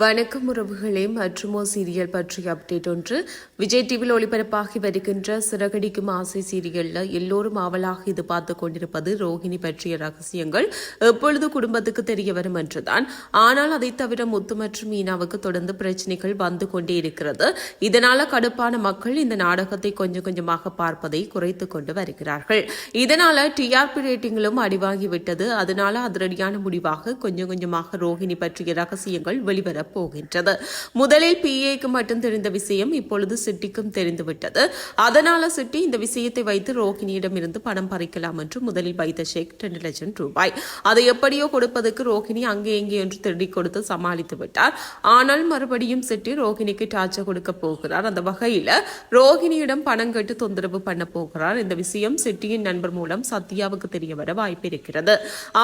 வணக்கம் உறவுகளே மற்றுமோ சீரியல் பற்றிய அப்டேட் ஒன்று. விஜய் டிவியில் ஒளிபரப்பாகி வருகின்ற சிறகடிக்கும் ஆசை சீரியலில் எல்லோரும் ஆவலாக இது பார்த்து கொண்டிருப்பது ரோஹிணி பற்றிய ரகசியங்கள். எப்பொழுது குடும்பத்துக்கு தெரிய வரும் என்றுதான். ஆனால் அதை தவிர முத்து மற்றும் மீனாவுக்கு தொடர்ந்து பிரச்சனைகள் வந்து கொண்டே இருக்கிறது. இதனால கடுப்பான மக்கள் இந்த நாடகத்தை கொஞ்சம் கொஞ்சமாக பார்ப்பதை குறைத்து கொண்டு வருகிறார்கள். இதனால டிஆர்பி ரேட்டிங்களும் அடிவாகிவிட்டது அதனால அதிரடியான முடிவாக கொஞ்சம் கொஞ்சமாக ரோஹிணி பற்றிய ரகசியங்கள் வெளிவரப் போகின்றது. முதலில் பிஏக்கு மட்டும் தெரிந்த விஷயம் இப்பொழுது சிட்டிக்கும் தெரிந்துவிட்டது. அதனால சிட்டி இந்த விஷயத்தை வைத்து ரோஹிணியிடம் இருந்து பணம் பறிக்கலாம் என்று முதலில் வைத்த ஷேக் ரெண்டு லட்சம் ரூபாய். அதை எப்படியோ கொடுப்பதற்கு ரோஹிணி அங்கே இங்கே என்று திருடி கொடுத்து சமாளித்து விட்டார். ஆனால் மறுபடியும் சிட்டி ரோஹிணிக்கு டார்ச்சர் கொடுக்க போகிறார். அந்த வகையில் ரோஹிணியிடம் பணம் கேட்டு தொந்தரவு பண்ண போகிறார். இந்த விஷயம் சிட்டியின் நண்பர் மூலம் சத்யாவுக்கு தெரிய வர வாய்ப்பு இருக்கிறது.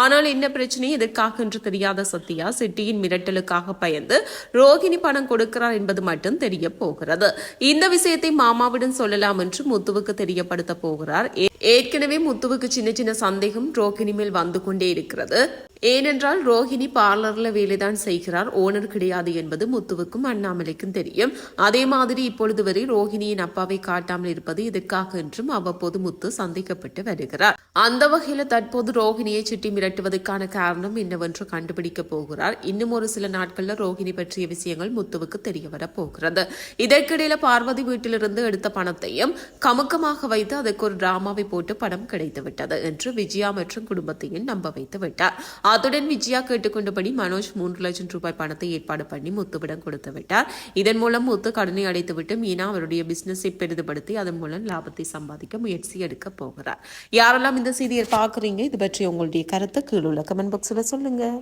ஆனால் என்ன பிரச்சனை? எதற்காக என்று தெரியாத சத்யா சிட்டியின் மிரட்டலுக்காக பயந்து ரோஹிணி பணம் கொடுக்கிறார் என்பது மட்டும் தெரிய போகிறது. இந்த விஷயத்தை மாமாவிடம் சொல்லலாம் என்று முத்துவுக்கு தெரியப்படுத்த போகிறார். ஏற்கனவே முத்துவுக்கு சின்ன சின்ன சந்தேகம் ரோஹிணி மேல் வந்து கொண்டே இருக்கிறது. ஏனென்றால் ரோஹிணி பார்லர்ல வேலைதான் செய்கிறார். ஓனர் கிடையாது என்பது முத்துவுக்கும் அண்ணாமலைக்கும் தெரியும். அதே மாதிரி இப்பொழுது வரை ரோஹிணியின் அப்பாவை காட்டாமல் இருப்பது இதற்காக என்றும் அவ்வப்போது முத்து சந்திக்கப்பட்டு வருகிறார். அந்த வகையில் தற்போது ரோஹிணியை சுட்டி மிரட்டுவதற்கான காரணம் என்னவென்று கண்டுபிடிக்க போகிறார். இன்னும் ஒரு சில நாட்களில் ரோஹிணி பற்றிய விஷயங்கள் முத்துவுக்கு தெரிய போகிறது. இதற்கிடையில பார்வதி வீட்டிலிருந்து எடுத்த பணத்தையும் கமுக்கமாக வைத்து அதற்கு ஒரு டிராமாவை போட்டு பணம் கிடைத்து விட்டது என்று விஜயா மற்றும் குடும்பத்தையும் நம்ப வைத்து விட்டார். அத்துடன் விஜயா கேட்டுக்கொண்டபடி மனோஜ் மூன்று லட்சம் ரூபாய் பணத்தை ஏற்பாடு பண்ணி முத்துவிடம் கொடுத்து விட்டார். இதன் மூலம் முத்து கடனை அடைத்துவிட்டு மீனா அவருடைய பிசினஸை பெரிதுபடுத்தி அதன் மூலம் லாபத்தை சம்பாதிக்க முயற்சி எடுக்க போகிறார். யாரெல்லாம் இந்த செய்தியை பார்க்குறீங்க இது பற்றி உங்களுடைய கருத்தை கீழுள்ள கமெண்ட் பாக்ஸில் சொல்லுங்கள்